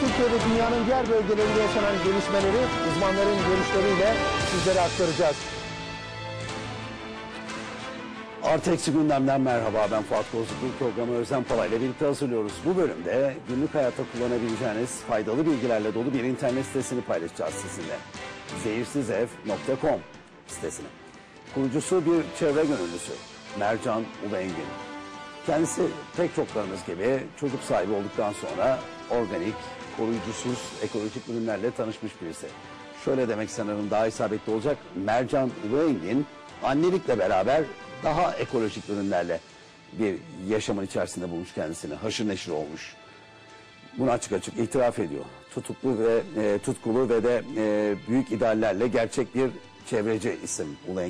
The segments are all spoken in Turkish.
Türkiye'de dünyanın diğer bölgelerinde yaşanan gelişmeleri uzmanların görüşleriyle sizlere aktaracağız. Artı eksi gündemden merhaba ben Fuat Kozluk. Bu programı Özlem Pala ile birlikte hazırlıyoruz. Bu bölümde günlük hayatta kullanabileceğiniz faydalı bilgilerle dolu bir internet sitesini paylaşacağız sizinle. Zehirsizev.com sitesini. Kurucusu bir çevre gönüllüsü Mercan Ulu Engin. Kendisi pek çoklarımız gibi çocuk sahibi olduktan sonra organik, koruyucusuz ekolojik ürünlerle tanışmış birisi. Şöyle demek sanırım daha isabetli olacak. Mercan Ulu Engin annelikle beraber daha ekolojik ürünlerle bir yaşamın içerisinde bulmuş kendisini. Haşır neşir olmuş. Bunu açık açık itiraf ediyor. Tutuklu ve e, tutkulu ve de e, büyük ideallerle gerçek bir çevreci isim Ulu.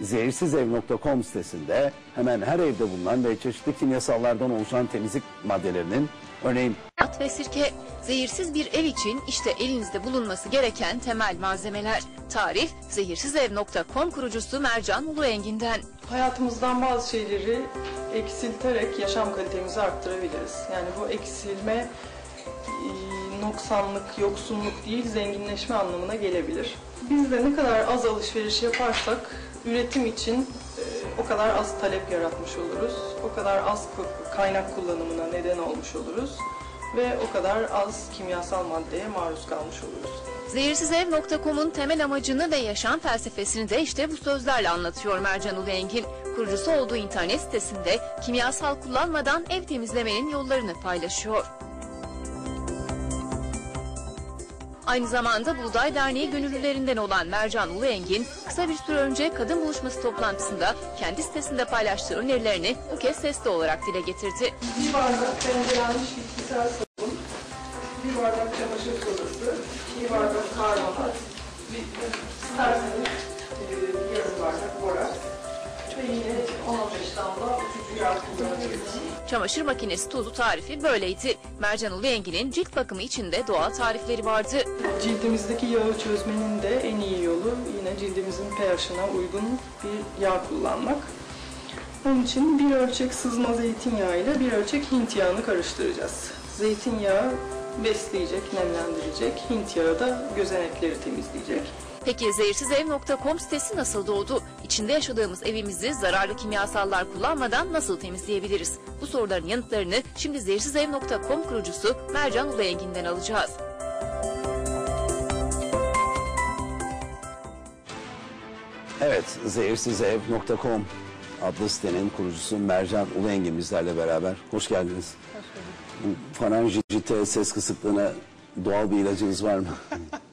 Zehirsizev.com sitesinde hemen her evde bulunan ve çeşitli kimyasallardan oluşan temizlik maddelerinin örneğin ve sirke, zehirsiz bir ev için işte elinizde bulunması gereken temel malzemeler. Tarif, zehirsizev.com kurucusu Mercan Ulu Engin'den. Hayatımızdan bazı şeyleri eksilterek yaşam kalitemizi arttırabiliriz. Yani bu eksilme e, noksanlık, yoksunluk değil, zenginleşme anlamına gelebilir. Biz de ne kadar az alışveriş yaparsak üretim için e, o kadar az talep yaratmış oluruz. O kadar az kaynak kullanımına neden olmuş oluruz ve o kadar az kimyasal maddeye maruz kalmış oluruz. Zehirsizev.com'un temel amacını ve yaşam felsefesini de işte bu sözlerle anlatıyor Mercan Ulu Engin. Kurucusu olduğu internet sitesinde kimyasal kullanmadan ev temizlemenin yollarını paylaşıyor. Aynı zamanda Buğday Derneği gönüllülerinden olan Mercan Ulu Engin, kısa bir süre önce kadın buluşması toplantısında kendi sitesinde paylaştığı önerilerini bu kez sesli olarak dile getirdi. Bir bardak rendelenmiş bitkisel sabun, bir bardak çamaşır sodası, bir bardak karbonat, isterseniz 10-15 damla uçucu yağ kullanabilirsiniz. Çamaşır makinesi tozu tarifi böyleydi. Mercan Ulu Engin'in cilt bakımı için de doğal tarifleri vardı. Cildimizdeki yağı çözmenin de en iyi yolu yine cildimizin pH'ına uygun bir yağ kullanmak. Onun için bir ölçek sızma zeytinyağı ile bir ölçek Hint yağını karıştıracağız. Zeytinyağı besleyecek, nemlendirecek. Hint yağı da gözenekleri temizleyecek. Peki zehirsizev.com sitesi nasıl doğdu? İçinde yaşadığımız evimizi zararlı kimyasallar kullanmadan nasıl temizleyebiliriz? Bu soruların yanıtlarını şimdi zehirsizev.com kurucusu Mercan Ulu Engin'den alacağız. Evet, zehirsizev.com adlı sitenin kurucusu Mercan Ulu Engin bizlerle beraber. Hoş geldiniz. Bu faranjite ses kısıklığına doğal bir ilacınız var mı?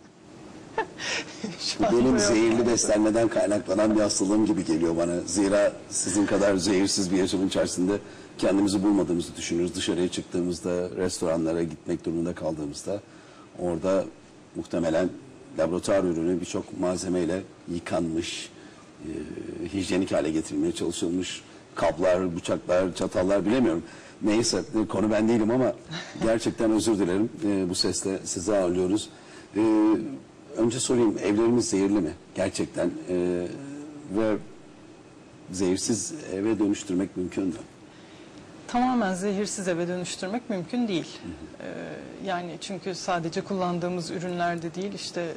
Benim zehirli beslenmeden kaynaklanan bir hastalığım gibi geliyor bana. Zira sizin kadar zehirsiz bir yaşamın içerisinde kendimizi bulmadığımızı düşünürüz. Dışarıya çıktığımızda, restoranlara gitmek durumunda kaldığımızda orada muhtemelen laboratuvar ürünü birçok malzemeyle yıkanmış, e, hijyenik hale getirilmeye çalışılmış kaplar, bıçaklar, çatallar bilemiyorum. Neyse e, konu ben değilim ama gerçekten özür dilerim. E, bu sesle sizi ağırlıyoruz. E, önce sorayım evlerimiz zehirli mi? Gerçekten. E, ve zehirsiz eve dönüştürmek mümkün mü? Tamamen zehirsiz eve dönüştürmek mümkün değil. Ee, yani çünkü sadece kullandığımız ürünlerde değil işte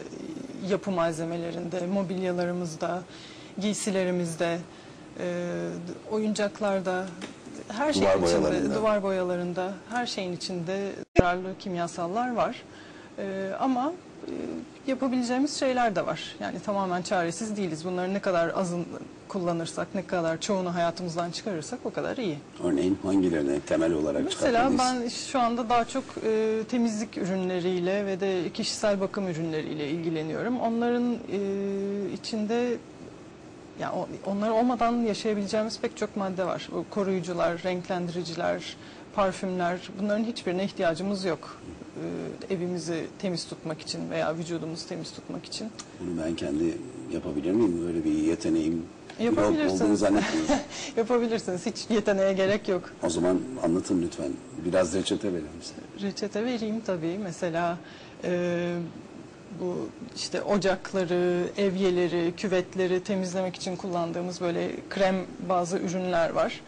yapı malzemelerinde, mobilyalarımızda, giysilerimizde, e, oyuncaklarda, her şeyin Duvar içinde, boyalarında. duvar boyalarında, her şeyin içinde zararlı kimyasallar var. Ee, ama e, yapabileceğimiz şeyler de var. Yani tamamen çaresiz değiliz. Bunları ne kadar azın kullanırsak, ne kadar çoğunu hayatımızdan çıkarırsak o kadar iyi. Örneğin hangilerini temel olarak Mesela ben şu anda daha çok e, temizlik ürünleriyle ve de kişisel bakım ürünleriyle ilgileniyorum. Onların e, içinde yani onlar olmadan yaşayabileceğimiz pek çok madde var. Koruyucular, renklendiriciler, parfümler bunların hiçbirine ihtiyacımız yok. E, evimizi temiz tutmak için veya vücudumuzu temiz tutmak için. Bunu ben kendi yapabilir miyim? Böyle bir yeteneğim Yapabilirsiniz. olduğunu zannetmiyorum. Yapabilirsiniz. Hiç yeteneğe gerek yok. o zaman anlatın lütfen. Biraz reçete verir misin? Reçete vereyim tabii. Mesela e, bu işte ocakları, evyeleri, küvetleri temizlemek için kullandığımız böyle krem bazı ürünler var.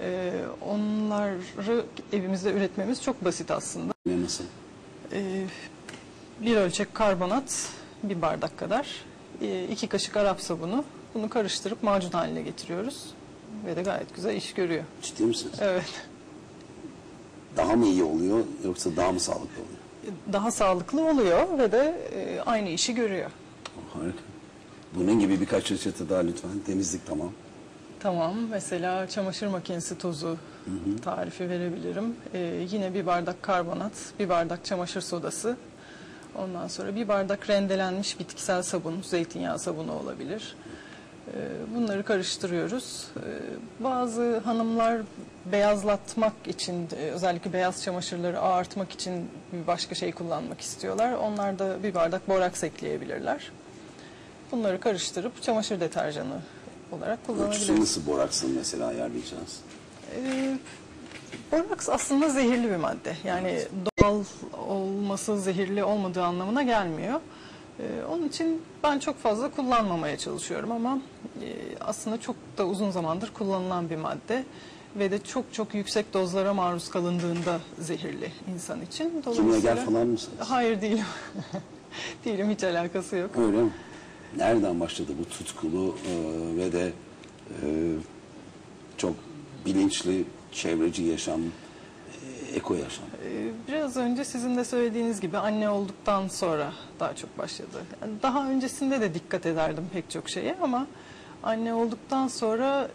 E, onları evimizde üretmemiz çok basit aslında. Ne nasıl? Ee, bir ölçek karbonat, bir bardak kadar. Ee, iki kaşık Arap sabunu. Bunu karıştırıp macun haline getiriyoruz. Ve de gayet güzel iş görüyor. Ciddi misiniz? Evet. Daha mı iyi oluyor yoksa daha mı sağlıklı oluyor? Daha sağlıklı oluyor ve de e, aynı işi görüyor. Harika. Bunun gibi birkaç reçete daha lütfen. Temizlik tamam. Tamam. Mesela çamaşır makinesi tozu tarifi verebilirim. Ee, yine bir bardak karbonat, bir bardak çamaşır sodası. Ondan sonra bir bardak rendelenmiş bitkisel sabun, zeytinyağı sabunu olabilir. Ee, bunları karıştırıyoruz. Ee, bazı hanımlar beyazlatmak için, e, özellikle beyaz çamaşırları ağartmak için bir başka şey kullanmak istiyorlar. Onlar da bir bardak boraks ekleyebilirler. Bunları karıştırıp çamaşır deterjanı olarak Ölçüsü kullanabiliriz. nasıl boraksın mesela ayarlayacağız? Ee, boraks aslında zehirli bir madde. Yani doğal olması zehirli olmadığı anlamına gelmiyor. Ee, onun için ben çok fazla kullanmamaya çalışıyorum ama e, aslında çok da uzun zamandır kullanılan bir madde ve de çok çok yüksek dozlara maruz kalındığında zehirli insan için. Kimyager falan mısınız? Hayır değilim. değilim hiç alakası yok. Öyle mi? Nereden başladı bu tutkulu e, ve de e, çok bilinçli çevreci yaşam, e, eko yaşam? Ee, Biraz önce sizin de söylediğiniz gibi anne olduktan sonra daha çok başladı. Daha öncesinde de dikkat ederdim pek çok şeye ama anne olduktan sonra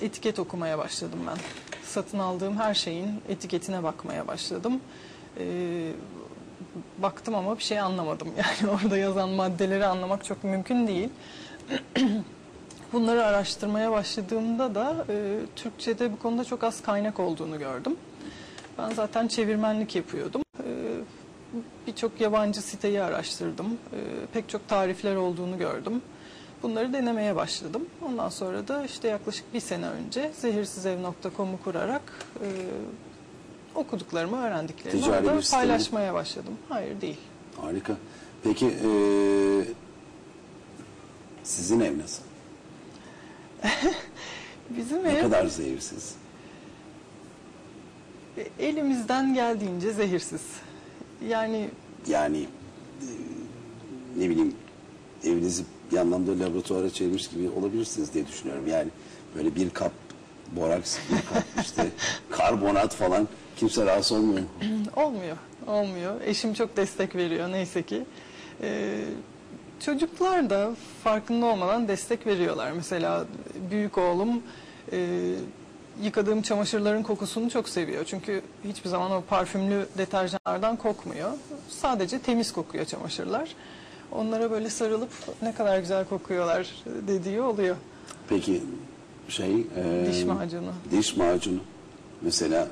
etiket okumaya başladım ben. Satın aldığım her şeyin etiketine bakmaya başladım. Ee, baktım ama bir şey anlamadım. Yani orada yazan maddeleri anlamak çok mümkün değil. Bunları araştırmaya başladığımda da e, Türkçe'de bu konuda çok az kaynak olduğunu gördüm. Ben zaten çevirmenlik yapıyordum. E, Birçok yabancı siteyi araştırdım. E, Pek çok tarifler olduğunu gördüm. Bunları denemeye başladım. Ondan sonra da işte yaklaşık bir sene önce zehirsizev.com'u kurarak e, okuduklarımı, öğrendiklerimi Ticari orada bir site mi? paylaşmaya başladım. Hayır değil. Harika. Peki e, sizin ev nasıl? Bizim Ne ev kadar zehirsiz? elimizden geldiğince zehirsiz. Yani Yani e, ne bileyim evinizi bir anlamda laboratuvara çevirmiş gibi olabilirsiniz diye düşünüyorum. Yani böyle bir kap boraks, bir kap işte karbonat falan kimse rahatsız olmuyor. mu? Olmuyor, olmuyor. Eşim çok destek veriyor neyse ki. Ee, çocuklar da farkında olmadan destek veriyorlar. Mesela büyük oğlum e, yıkadığım çamaşırların kokusunu çok seviyor. Çünkü hiçbir zaman o parfümlü deterjanlardan kokmuyor. Sadece temiz kokuyor çamaşırlar. Onlara böyle sarılıp ne kadar güzel kokuyorlar dediği oluyor. Peki şey... e, Diş macunu. Diş macunu. Mesela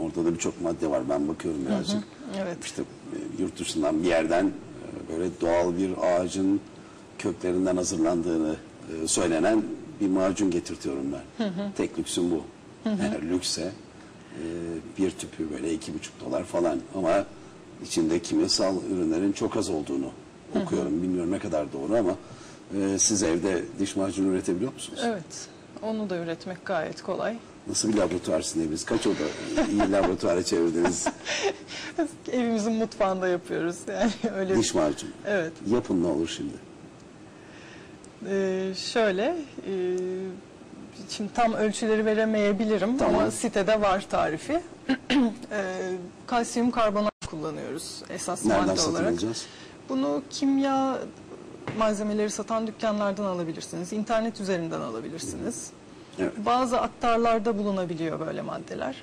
orada da birçok madde var. Ben bakıyorum birazcık. Evet. İşte e, yurt dışından bir yerden e, böyle doğal bir ağacın köklerinden hazırlandığını e, söylenen bir macun getirtiyorum ben. Tek lüksüm bu. Eğer lükse bir tüpü böyle iki buçuk dolar falan ama içinde kimyasal ürünlerin çok az olduğunu okuyorum. Bilmiyorum ne kadar doğru ama siz evde diş macunu üretebiliyor musunuz? Evet. Onu da üretmek gayet kolay. Nasıl bir laboratuvarsın eviniz? Kaç oda iyi laboratuvara çevirdiniz? Evimizin mutfağında yapıyoruz yani öyle. Diş macunu. Evet. Yapın ne olur şimdi. Ee, şöyle e, şimdi tam ölçüleri veremeyebilirim Tamam. ama sitede var tarifi. Ee, kalsiyum karbonat kullanıyoruz esas Nereden madde satın olarak. alacağız? Bunu kimya malzemeleri satan dükkanlardan alabilirsiniz. internet üzerinden alabilirsiniz. Evet. Bazı aktarlarda bulunabiliyor böyle maddeler.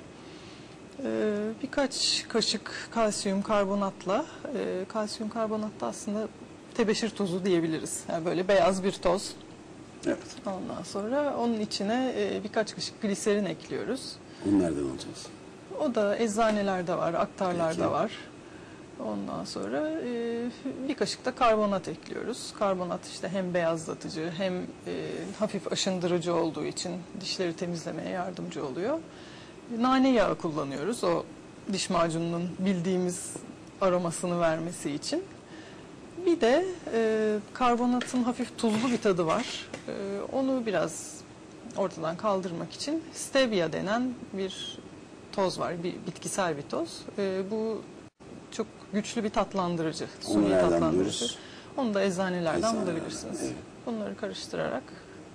Ee, birkaç kaşık kalsiyum karbonatla, e, kalsiyum karbonat da aslında tebeşir tozu diyebiliriz. Yani böyle beyaz bir toz. Evet. Ondan sonra onun içine e, birkaç kaşık gliserin ekliyoruz. Bunu nereden alacağız? O da eczanelerde var, aktarlarda Peki. var. Ondan sonra e, bir kaşık da karbonat ekliyoruz. Karbonat işte hem beyazlatıcı hem e, hafif aşındırıcı olduğu için dişleri temizlemeye yardımcı oluyor. Nane yağı kullanıyoruz o diş macununun bildiğimiz aromasını vermesi için. Bir de e, karbonatın hafif tuzlu bir tadı var. E, onu biraz ortadan kaldırmak için stevia denen bir toz var, bir bitkisel bir toz. E, bu güçlü bir tatlandırıcı, Onu suni nereden tatlandırıcı. Onu da eczanelerden Eczanelerden, bulabilirsiniz. evet. Bunları karıştırarak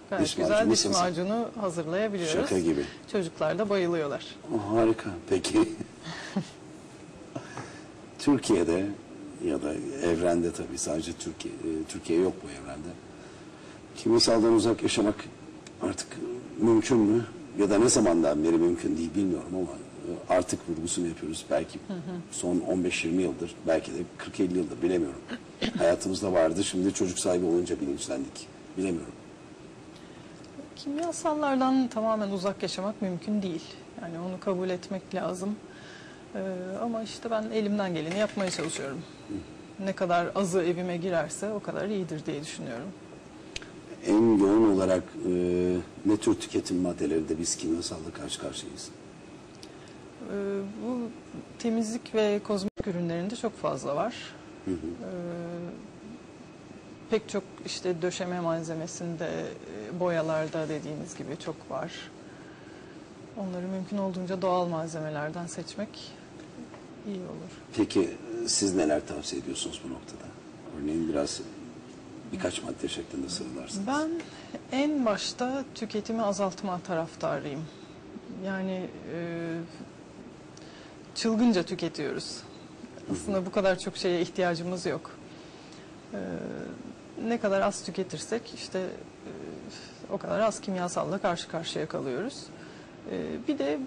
gayet Diş güzel macunu diş nasıl? macunu hazırlayabiliyoruz. Şaka gibi. Çocuklar da bayılıyorlar. Oh, harika. Peki. Türkiye'de ya da evrende tabii sadece Türkiye e, Türkiye yok bu evrende. Kimyasaldan uzak yaşamak artık mümkün mü? Ya da ne zamandan beri mümkün değil bilmiyorum ama artık vurgusunu yapıyoruz. Belki son 15-20 yıldır, belki de 40-50 yıldır bilemiyorum. Hayatımızda vardı. Şimdi çocuk sahibi olunca bilinçlendik. Bilemiyorum. Kimyasallardan tamamen uzak yaşamak mümkün değil. Yani onu kabul etmek lazım. Ee, ama işte ben elimden geleni yapmaya çalışıyorum. Ne kadar azı evime girerse o kadar iyidir diye düşünüyorum. En yoğun olarak e, ne tür tüketim maddelerinde biz kimyasalla karşı karşıyayız? Ee, bu temizlik ve kozmetik ürünlerinde çok fazla var. Ee, pek çok işte döşeme malzemesinde, e, boyalarda dediğiniz gibi çok var. Onları mümkün olduğunca doğal malzemelerden seçmek iyi olur. Peki e, siz neler tavsiye ediyorsunuz bu noktada? Örneğin biraz birkaç madde şeklinde sıralarsınız. Ben en başta tüketimi azaltma taraftarıyım. Yani e, çılgınca tüketiyoruz. Aslında bu kadar çok şeye ihtiyacımız yok. E, ne kadar az tüketirsek işte e, o kadar az kimyasalla karşı karşıya kalıyoruz. E, bir de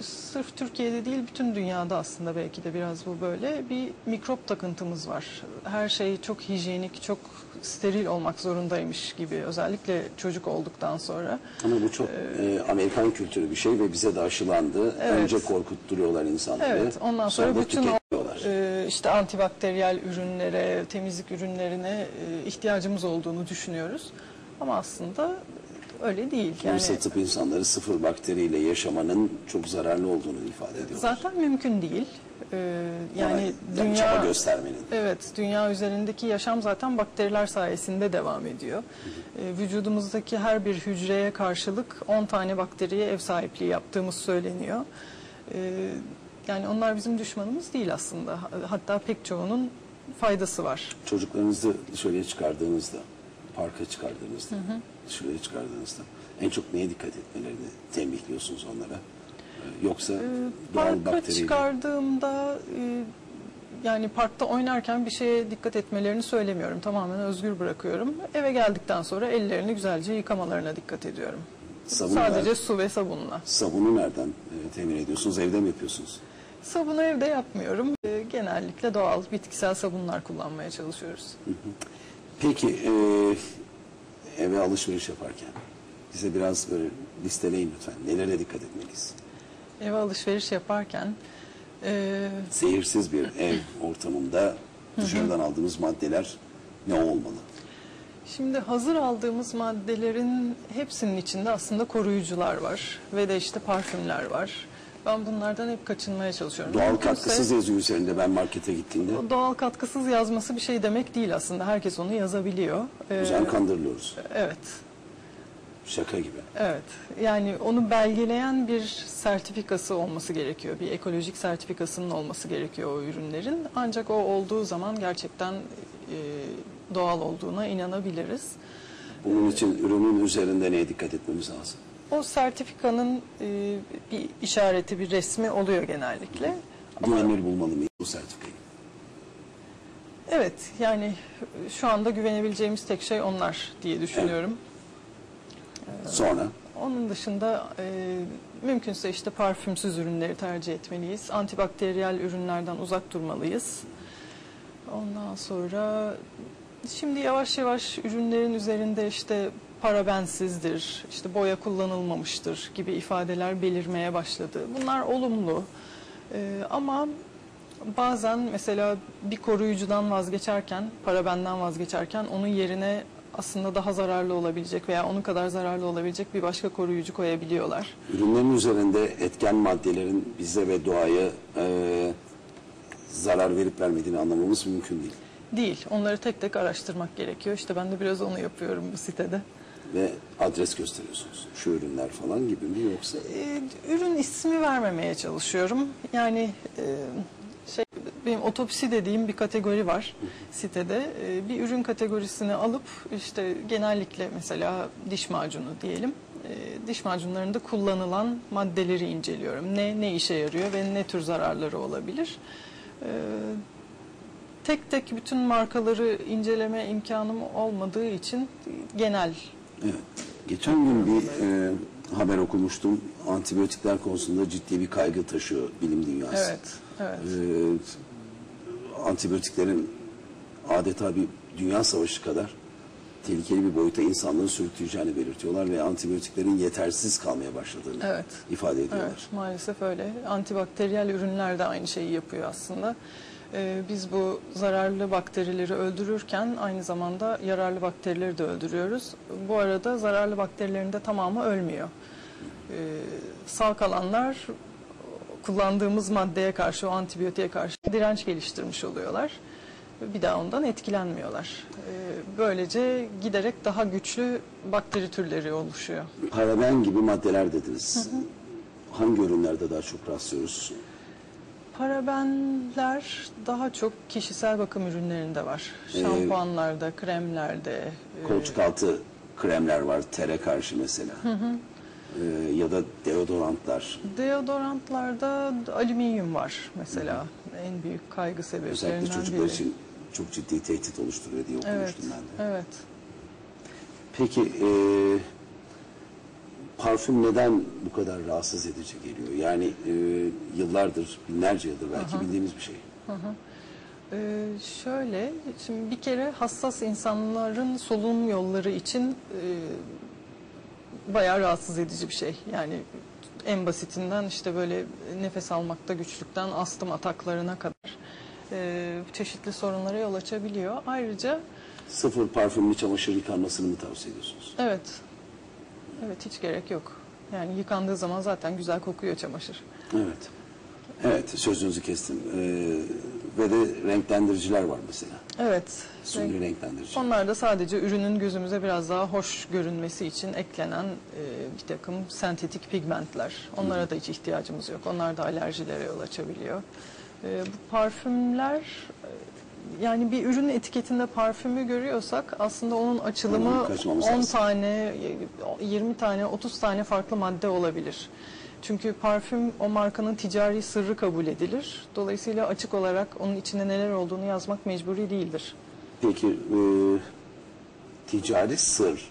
sırf Türkiye'de değil bütün dünyada aslında belki de biraz bu böyle bir mikrop takıntımız var. Her şey çok hijyenik, çok steril olmak zorundaymış gibi özellikle çocuk olduktan sonra. Ama bu çok e, Amerikan kültürü bir şey ve bize de aşılandı. Evet. Önce korkutturuyorlar insanları. Evet, ondan sonra da bütün o e, işte antibakteriyel ürünlere, temizlik ürünlerine e, ihtiyacımız olduğunu düşünüyoruz. Ama aslında öyle değil. Yani satıp insanları sıfır bakteriyle yaşamanın çok zararlı olduğunu ifade ediyorlar. zaten mümkün değil. E, yani çaba dünya göstermenin. Evet, dünya üzerindeki yaşam zaten bakteriler sayesinde devam ediyor. E, vücudumuzdaki her bir hücreye karşılık 10 tane bakteriye ev sahipliği yaptığımız söyleniyor. E, yani onlar bizim düşmanımız değil aslında. Hatta pek çoğunun faydası var. Çocuklarınızı dışarıya çıkardığınızda, parka çıkardığınızda, dışarıya çıkardığınızda en çok neye dikkat etmelerini tembihliyorsunuz onlara? Yoksa doğal Parka bakteriyle... çıkardığımda e, yani parkta oynarken bir şeye dikkat etmelerini söylemiyorum. Tamamen özgür bırakıyorum. Eve geldikten sonra ellerini güzelce yıkamalarına dikkat ediyorum. Sabun Sadece ver- su ve sabunla. Sabunu nereden e, temin ediyorsunuz? Evde mi yapıyorsunuz? Sabunu evde yapmıyorum. E, genellikle doğal bitkisel sabunlar kullanmaya çalışıyoruz. Peki e, eve alışveriş yaparken bize biraz böyle listeleyin lütfen. Nelere dikkat etmeliyiz? Eve alışveriş yaparken e, Zehirsiz bir ev ortamında dışarıdan aldığımız maddeler ne olmalı? Şimdi hazır aldığımız maddelerin hepsinin içinde aslında koruyucular var ve de işte parfümler var. Ben bunlardan hep kaçınmaya çalışıyorum. Doğal Mümkünse- katkısız yazıyor üzerinde ben markete gittiğimde. O doğal katkısız yazması bir şey demek değil aslında. Herkes onu yazabiliyor. Ee, O zaman kandırılıyoruz. evet, Şaka gibi. evet. Yani onu belgeleyen bir sertifikası olması gerekiyor. Bir ekolojik sertifikasının olması gerekiyor o ürünlerin. Ancak o olduğu zaman gerçekten e, doğal olduğuna inanabiliriz. Bunun için ürünün üzerinde neye dikkat etmemiz lazım? O sertifikanın e, bir işareti, bir resmi oluyor genellikle. Güvenilir bulmalı mıyız bu sertifikayı? evet, yani şu anda güvenebileceğimiz tek şey onlar diye düşünüyorum. Sonra Onun dışında e, mümkünse işte parfümsüz ürünleri tercih etmeliyiz. Antibakteriyel ürünlerden uzak durmalıyız. Ondan sonra şimdi yavaş yavaş ürünlerin üzerinde işte parabensizdir, işte boya kullanılmamıştır gibi ifadeler belirmeye başladı. Bunlar olumlu. E, ama bazen mesela bir koruyucudan vazgeçerken, parabenden vazgeçerken onun yerine aslında daha zararlı olabilecek veya onun kadar zararlı olabilecek bir başka koruyucu koyabiliyorlar. ürünlerin üzerinde etken maddelerin bize ve doğaya e, zarar verip vermediğini anlamamız mümkün değil. Değil. Onları tek tek araştırmak gerekiyor. İşte ben de biraz onu yapıyorum bu sitede. Ve adres gösteriyorsunuz. Şu ürünler falan gibi mi yoksa? Ee, ürün ismi vermemeye çalışıyorum. Yani e, şey benim otopsi dediğim bir kategori var sitede. E, bir ürün kategorisini alıp işte genellikle mesela diş macunu diyelim. E, diş macunlarında kullanılan maddeleri inceliyorum. Ne ne işe yarıyor ve ne tür zararları olabilir. E, tek tek bütün markaları inceleme imkanım olmadığı için genel Evet. Geçen gün bir e, haber okumuştum. Antibiyotikler konusunda ciddi bir kaygı taşıyor bilim dünyası. evet evet. E, antibiyotiklerin adeta bir dünya savaşı kadar tehlikeli bir boyuta insanları sürükleyeceğini belirtiyorlar ve antibiyotiklerin yetersiz kalmaya başladığını Evet. ifade ediyorlar. Evet, maalesef öyle. Antibakteriyel ürünler de aynı şeyi yapıyor aslında. Ee, biz bu zararlı bakterileri öldürürken aynı zamanda yararlı bakterileri de öldürüyoruz. Bu arada zararlı bakterilerin de tamamı ölmüyor. Ee, sağ kalanlar kullandığımız maddeye karşı, o antibiyotiğe karşı direnç geliştirmiş oluyorlar. Bir daha ondan etkilenmiyorlar. Ee, böylece giderek daha güçlü bakteri türleri oluşuyor. Paraben gibi maddeler dediniz. Hangi ürünlerde daha çok rastlıyoruz? Parabenler daha çok kişisel bakım ürünlerinde var. Şampuanlarda, kremlerde. e, Kolçuk altı kremler var tere karşı mesela. E, ya da deodorantlar. Deodorantlarda alüminyum var mesela. En büyük kaygı sebeplerinden Özellikle çocuklar biri. için çok ciddi tehdit oluşturuyor diye Evet, okumuştum ben de. evet. Peki e, parfüm neden bu kadar rahatsız edici geliyor? Yani e, yıllardır, binlerce yıldır belki bildiğimiz bir şey. Ee, şöyle, şimdi bir kere hassas insanların solunum yolları için e, bayağı rahatsız edici bir şey. Yani en basitinden işte böyle nefes almakta güçlükten astım ataklarına kadar e, çeşitli sorunlara yol açabiliyor. Ayrıca Sıfır parfümlü çamaşır yıkanmasını mı tavsiye ediyorsunuz? evet, evet hiç gerek yok. Yani yıkandığı zaman zaten güzel kokuyor çamaşır. Evet. Evet, sözünüzü kestim. E, ve de renklendiriciler var mesela. Evet. Suni renklendirici. Onlar da sadece ürünün gözümüze biraz daha hoş görünmesi için eklenen e, bir takım sentetik pigmentler. Onlara da hiç ihtiyacımız yok. Onlar da alerjilere yol açabiliyor. E, bu parfümler e, yani bir ürün etiketinde parfümü görüyorsak aslında onun açılımı Onu kaçırmamız 10 lazım. tane, 20 tane, 30 tane farklı madde olabilir. Çünkü parfüm o markanın ticari sırrı kabul edilir. Dolayısıyla açık olarak onun içinde neler olduğunu yazmak mecburi değildir. Peki e, ticari sır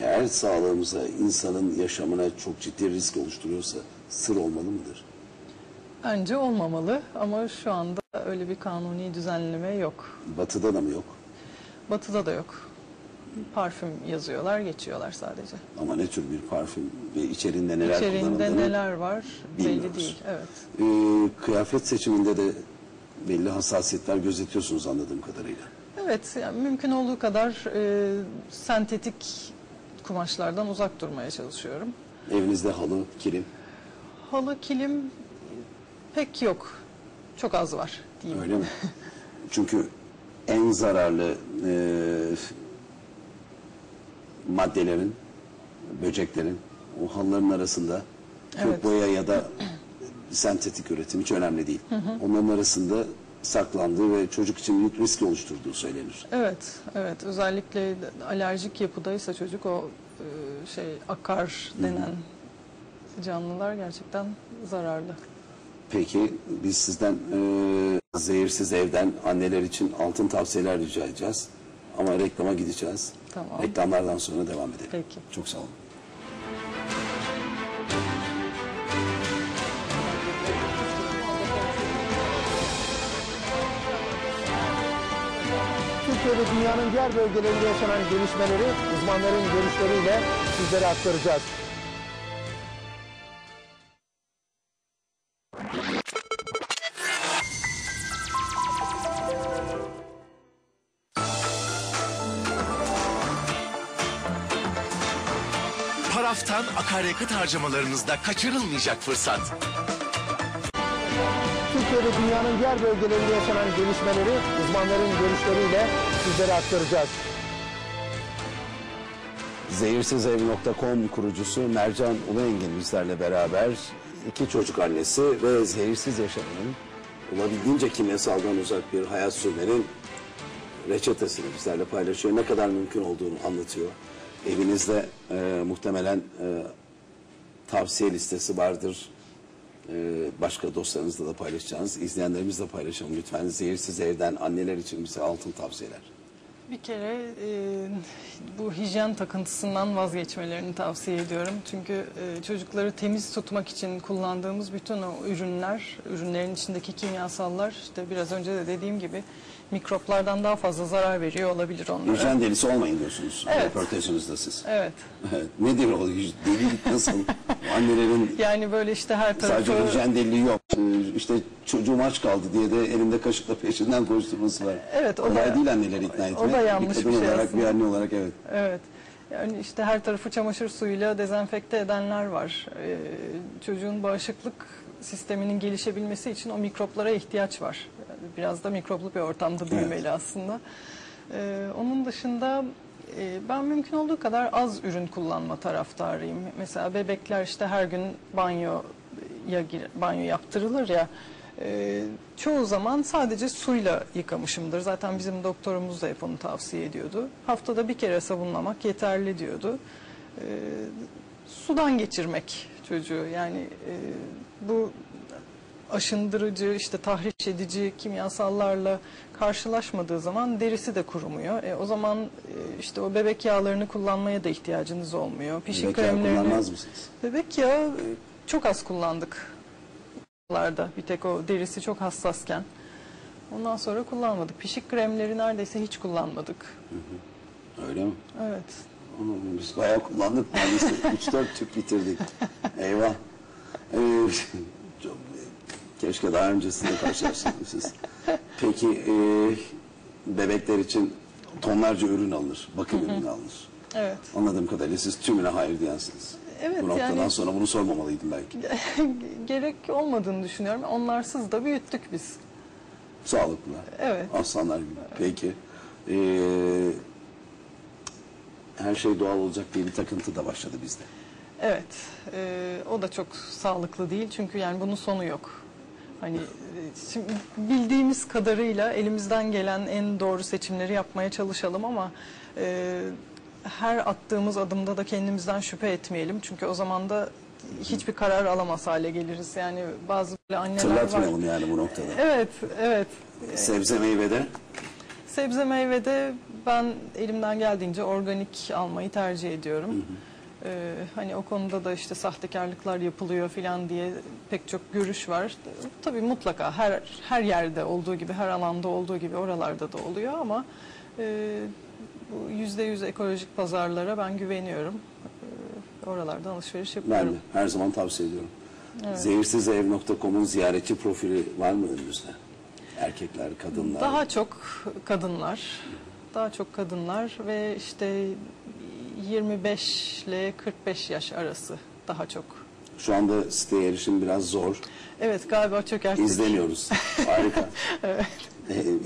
eğer sağlığımıza, insanın yaşamına çok ciddi risk oluşturuyorsa sır olmalı mıdır? Bence olmamalı ama şu anda öyle bir kanuni düzenleme yok. Batı'da da mı yok? Batı'da da yok. Parfüm yazıyorlar, geçiyorlar sadece. Ama ne tür bir parfüm ve içeriğinde neler kullanıldığını neler var belli bilmiyoruz. değil. Evet. E, kıyafet seçiminde de belli hassasiyetler gözetiyorsunuz anladığım kadarıyla. Evet, yani mümkün olduğu kadar e, sentetik kumaşlardan uzak durmaya çalışıyorum. Evinizde halı, kilim Halı, kilim pek yok. Çok az var diyeyim. öyle mi? Çünkü en zararlı e, maddelerin, böceklerin o halıların arasında kök Evet. boya ya da sentetik üretim hiç önemli değil. Onların arasında saklandığı ve çocuk için büyük risk oluşturduğu söylenir. Evet, evet. Özellikle alerjik yapıdaysa çocuk o e, şey akar denen canlılar gerçekten zararlı. Peki biz sizden e, zehirsiz evden anneler için altın tavsiyeler rica edeceğiz. Ama reklama gideceğiz. Tamam. Reklamlardan sonra devam edelim. Peki. Çok sağ olun. Türkiye ve dünyanın diğer bölgelerinde yaşanan gelişmeleri uzmanların görüşleriyle sizlere aktaracağız. Akaryakıt harcamalarınızda kaçırılmayacak fırsat. Türkiye ve dünyanın diğer bölgelerinde yaşanan gelişmeleri uzmanların görüşleriyle sizlere aktaracağız. Zehirsizev.com kurucusu Mercan Uluengin bizlerle beraber iki çocuk annesi ve zehirsiz yaşamının olabildiğince kimyasaldan uzak bir hayat sürmenin reçetesini bizlerle paylaşıyor. Ne kadar mümkün olduğunu anlatıyor. Evinizde e, muhtemelen e, tavsiye listesi vardır. E, başka dostlarınızla da paylaşacağınız, izleyenlerimizle paylaşalım. Lütfen zehirsiz evden anneler için bize altın tavsiyeler. Bir kere e, bu hijyen takıntısından vazgeçmelerini tavsiye ediyorum. Çünkü e, çocukları temiz tutmak için kullandığımız bütün o ürünler, ürünlerin içindeki kimyasallar işte biraz önce de dediğim gibi mikroplardan daha fazla zarar veriyor olabilir onlara. Hijyen delisi olmayın diyorsunuz Evet. röportajınızda siz. Evet. Evet. Nedir o delilik nasıl? Annelerin Yani böyle işte her tarafı sadece hijyen deliliği yok. Ee, İşte çocuğum aç kaldı diye de elimde kaşıkla peşinden koşturması var. Evet, o Kolay da- değil anneleri ikna etmek. da yanlış bir bir şey olarak, bir aslında. anne olarak evet. Evet. Yani işte her tarafı çamaşır suyuyla dezenfekte edenler var. Ee, çocuğun bağışıklık sisteminin gelişebilmesi için o mikroplara ihtiyaç var. Yani biraz da mikroplu bir ortamda büyümeli aslında. Ee, onun dışında ben mümkün olduğu kadar az ürün kullanma taraftarıyım. Mesela bebekler işte her gün banyo ya gir- banyo yaptırılır ya. e, çoğu zaman sadece suyla yıkamışımdır. Zaten bizim doktorumuz da hep onu tavsiye ediyordu. Haftada bir kere sabunlamak yeterli diyordu. E, sudan geçirmek çocuğu yani e, bu aşındırıcı işte tahriş edici kimyasallarla karşılaşmadığı zaman derisi de kurumuyor. E, o zaman e, işte o bebek yağlarını kullanmaya da ihtiyacınız olmuyor. Pişik Bebek yağı kremlerini kullanmaz mısınız? Bebek yağı e, çok az kullandık. Bir tek o derisi çok hassasken. Ondan sonra kullanmadık. Pişik kremleri neredeyse hiç kullanmadık. Öyle mi? Evet. Onu biz bayağı kullandık maalesef. 3-4 tüp bitirdik. Eyvah. Ee, keşke daha öncesinde karşılaşsaydınız. Peki e, bebekler için tonlarca ürün alınır. Bakım ürünü alınır. Evet. Anladığım kadarıyla siz tümüne hayır diyensiniz. Evet, Bu noktadan yani- sonra bunu sormamalıydım belki. Gerek olmadığını düşünüyorum. Onlarsız da büyüttük biz. Sağlıklılar. Evet. Aslanlar gibi. Peki. Ee, her şey doğal olacak diye bir takıntı da başladı bizde. Evet, e, o da çok sağlıklı değil çünkü yani bunun sonu yok. Hani şimdi bildiğimiz kadarıyla elimizden gelen en doğru seçimleri yapmaya çalışalım ama e, her attığımız adımda da kendimizden şüphe etmeyelim. Çünkü o zaman da hiçbir karar alamaz hale geliriz. Yani bazı böyle anneler var. Tırlatmayalım yani bu noktada. Evet, evet. Sebze meyvede Sebze meyvede ben elimden geldiğince organik almayı tercih ediyorum. Ee, hani o konuda da işte sahtekarlıklar yapılıyor filan diye pek çok görüş var. Tabii mutlaka her her yerde olduğu gibi, her alanda olduğu gibi oralarda da oluyor ama e, bu yüzde yüz ekolojik pazarlara ben güveniyorum. Ee, oralardan alışveriş ben yapıyorum. de her zaman tavsiye ediyorum. Zehirsizev.com'un ziyaretçi profili var mı önünüzde? Erkekler, kadınlar. Daha çok kadınlar, daha çok kadınlar ve işte 25 ile 45 yaş arası daha çok. Şu anda siteye erişim biraz zor. Evet galiba çökerttik. İzleniyoruz. Harika. evet.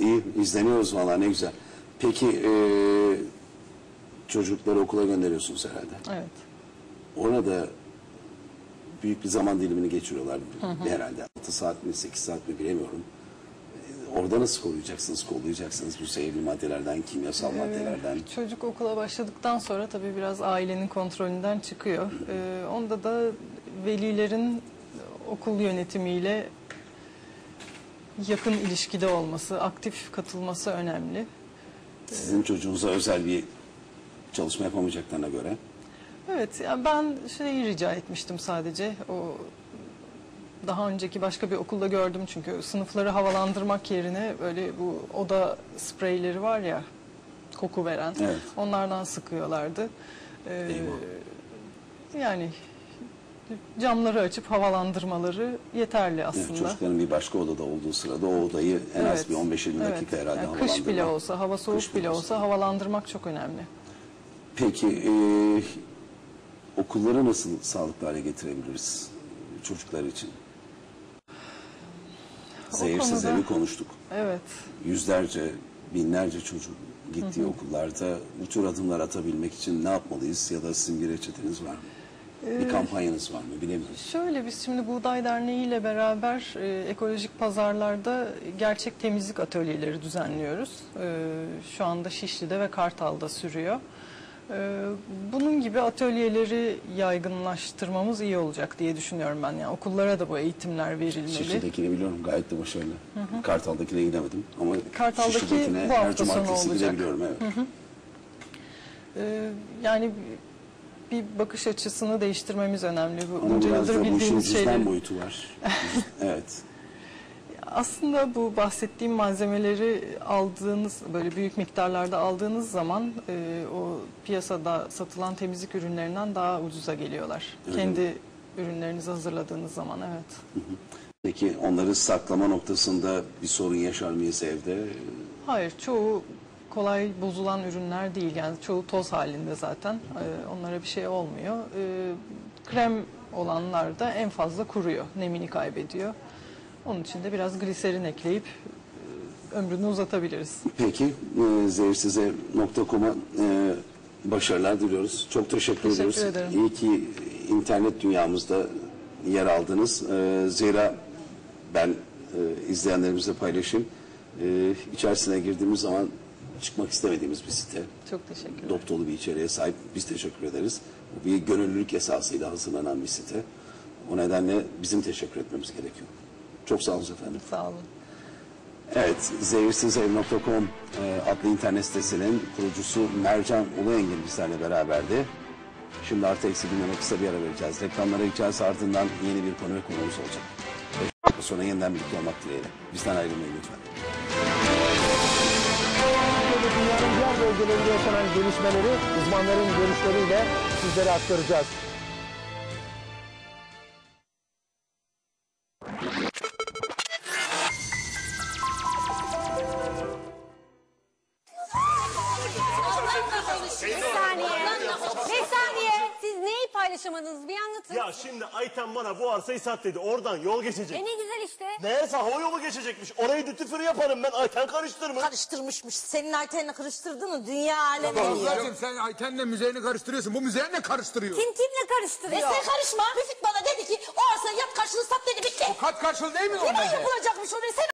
iyi izleniyoruz valla ne güzel. Peki e, çocukları okula gönderiyorsunuz herhalde. Evet. Orada büyük bir zaman dilimini geçiriyorlar herhalde. 6 saat mi 8 saat mi bilemiyorum. Orada nasıl koruyacaksınız, kollayacaksınız bu zehirli maddelerden, kimyasal maddelerden? Çocuk okula başladıktan sonra tabii biraz ailenin kontrolünden çıkıyor. Ee, onda da velilerin okul yönetimiyle yakın ilişkide olması, aktif katılması önemli. Sizin çocuğunuza özel bir çalışma yapamayacaklarına göre. Evet, yani ben şeyi rica etmiştim sadece. O daha önceki başka bir okulda gördüm çünkü sınıfları havalandırmak yerine böyle bu oda spreyleri var ya koku veren. Evet. Onlardan sıkıyorlardı. Ee, yani camları açıp havalandırmaları yeterli Yani aslında. çocukların bir başka odada olduğu sırada o odayı en az Evet, bir 15-20 evet. dakika herhalde Yani Kış bile olsa, hava soğuk Kış bile olsa havalandırmak çok önemli. Peki e, okulları nasıl sağlıklı hale getirebiliriz çocuklar için? Zehirsiz konuda- konuştuk. Evet. Yüzlerce, binlerce çocuk gittiği okullarda bu tür adımlar atabilmek için ne yapmalıyız ya da sizin bir reçeteniz var mı? Bir kampanyanız var mı bilemiyoruz. Şöyle biz şimdi Buğday Derneği ile beraber e, ekolojik pazarlarda gerçek temizlik atölyeleri düzenliyoruz. E, şu anda Şişli'de ve Kartal'da sürüyor. E, bunun gibi atölyeleri yaygınlaştırmamız iyi olacak diye düşünüyorum ben. Yani okullara da bu eğitimler verilmeli. Şişli'dekini biliyorum gayet de başarılı. Kartal'dakine gidemedim ama Kartal'daki Şişli'dekine bu her hafta sonu olacak. gidebiliyorum. Evet. E, yani bir bakış açısını değiştirmemiz önemli. Bu Ama biraz yıldır da bu işin bildiğimiz cüzdan şeyleri. boyutu var. evet. Aslında bu bahsettiğim malzemeleri aldığınız böyle büyük miktarlarda aldığınız zaman e, o piyasada satılan temizlik ürünlerinden daha ucuza geliyorlar. Kendi ürünlerinizi hazırladığınız zaman evet. Peki onları saklama noktasında bir sorun yaşar mıyız evde? Hayır çoğu kolay bozulan ürünler değil yani çoğu toz halinde zaten E, onlara bir şey olmuyor. E, krem olanlar da en fazla kuruyor nemini kaybediyor. Onun için de biraz gliserin ekleyip e, ömrünü uzatabiliriz. Peki e, zehirsize.com'a e, başarılar diliyoruz. Çok teşekkür, Teşekkür ediyoruz. ederim. İyi ki internet dünyamızda yer aldınız. E, zira ben e, izleyenlerimizle paylaşayım. E, içerisine girdiğimiz zaman çıkmak istemediğimiz bir site. Çok teşekkürler. Dop dolu bir içeriğe sahip. Biz teşekkür ederiz. Bu bir gönüllülük esasıyla hazırlanan bir site. O nedenle bizim teşekkür etmemiz gerekiyor. Çok sağ olun efendim. Sağ olun. Evet, zehirsizev.com e, adlı internet sitesinin kurucusu Mercan Uluengin bizlerle beraberdi. Şimdi artı eksi gündeme kısa bir ara vereceğiz. Reklamlara gideceğiz ardından yeni bir konu ve konuğumuz olacak. Beş dakika sonra yeniden birlikte olmak dileğiyle. Bizden ayrılmayın lütfen. Dünyanın diğer bölgelerinde yaşanan gelişmeleri uzmanların görüşleriyle sizlere aktaracağız. Ayten bana bu arsayı sat dedi. Oradan yol geçecek. E ne güzel işte. Meğerse hava yolu geçecekmiş. Orayı dütüfürü yaparım ben. Ayten karıştırmış. karıştırmışmış. Senin Ayten'le karıştırdın mı? Dünya alem biliyor. Ablacığım sen Ayten'le müzeyini karıştırıyorsun. Bu müzeyi ne karıştırıyor? Kim kimle karıştırıyor? Ve sen karışma. Müfit bana dedi ki o arsayı yap karşılığı sat dedi bitti. Kat karşılığı değil mi Kime normalde? yapılacakmış o? Sen